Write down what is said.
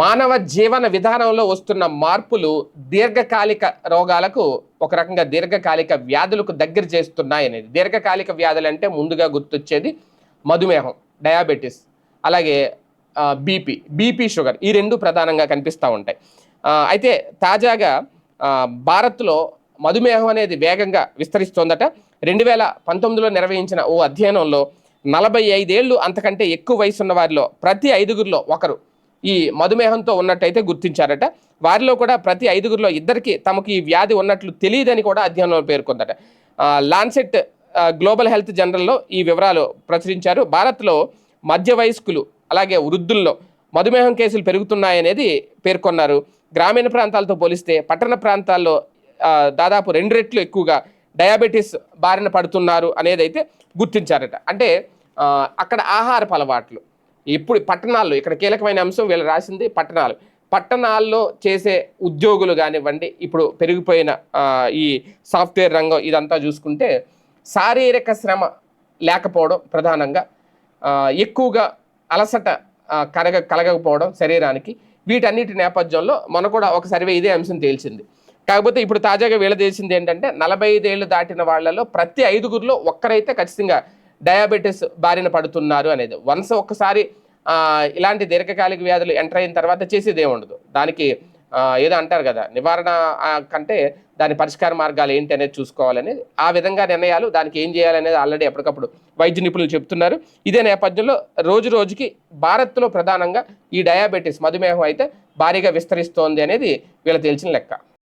మానవ జీవన విధానంలో వస్తున్న మార్పులు దీర్ఘకాలిక రోగాలకు ఒక రకంగా దీర్ఘకాలిక వ్యాధులకు దగ్గర చేస్తున్నాయనేది. దీర్ఘకాలిక వ్యాధులు అంటే ముందుగా గుర్తొచ్చేది మధుమేహం డయాబెటీస్ అలాగే బీపీ బీపీ షుగర్ ఈ రెండు ప్రధానంగా కనిపిస్తూ ఉంటాయి. అయితే తాజాగా భారత్లో మధుమేహం అనేది వేగంగా విస్తరిస్తోందట. రెండు వేల పంతొమ్మిదిలో నిర్వహించిన ఓ అధ్యయనంలో నలభై ఐదేళ్ళు అంతకంటే ఎక్కువ వయసున్న వారిలో ప్రతి ఐదుగురిలో ఒకరు ఈ మధుమేహంతో ఉన్నట్టయితే గుర్తించారట. వారిలో కూడా ప్రతి ఐదుగురిలో ఇద్దరికి తమకు ఈ వ్యాధి ఉన్నట్లు తెలియదని కూడా అధ్యయనంలో పేర్కొందట. లాన్సెట్ గ్లోబల్ హెల్త్ జనరల్లో ఈ వివరాలు ప్రచురించారు. భారత్లో మధ్య వయస్కులు అలాగే వృద్ధుల్లో మధుమేహం కేసులు పెరుగుతున్నాయనేది పేర్కొన్నారు. గ్రామీణ ప్రాంతాలతో పోలిస్తే పట్టణ ప్రాంతాల్లో దాదాపు రెండు రెట్లు ఎక్కువగా డయాబెటీస్ బారిన పడుతున్నారు అనేది అయితే గుర్తించారట. అంటే అక్కడ ఆహారపు అలవాట్లు ఇప్పుడు పట్టణాల్లో ఇక్కడ కీలకమైన అంశం వీళ్ళు రాసింది పట్టణాలు. పట్టణాల్లో చేసే ఉద్యోగులు కానివ్వండి ఇప్పుడు పెరిగిపోయిన ఈ సాఫ్ట్వేర్ రంగం ఇదంతా చూసుకుంటే శారీరక శ్రమ లేకపోవడం ప్రధానంగా ఎక్కువగా అలసట కలగ కలగకపోవడం శరీరానికి. వీటన్నిటి నేపథ్యంలో మన కూడా ఒక సర్వే ఇదే అంశం తేల్చింది. కాకపోతే ఇప్పుడు తాజాగా వీళ్ళ తెలిసింది ఏంటంటే నలభై ఐదేళ్ళు దాటిన వాళ్ళలో ప్రతి ఐదుగురిలో ఒక్కరైతే ఖచ్చితంగా డయాబెటీస్ బారిన పడుతున్నారు అనేది. వన్స్ ఒక్కసారి ఇలాంటి దీర్ఘకాలిక వ్యాధులు ఎంటర్ అయిన తర్వాత చేసేది ఉండదు. దానికి ఏదో అంటారు కదా నివారణ కంటే దాని పరిష్కార మార్గాలు ఏంటి అనేది చూసుకోవాలనేది ఆ విధంగా నిర్ణయాలు దానికి ఏం చేయాలనేది ఆల్రెడీ ఎప్పటికప్పుడు వైద్య నిపుణులు చెప్తున్నారు. ఇదే నేపథ్యంలో రోజు రోజుకి భారత్లో ప్రధానంగా ఈ డయాబెటీస్ మధుమేహం అయితే భారీగా విస్తరిస్తోంది అనేది వీళ్ళ తెలిసిన లెక్క.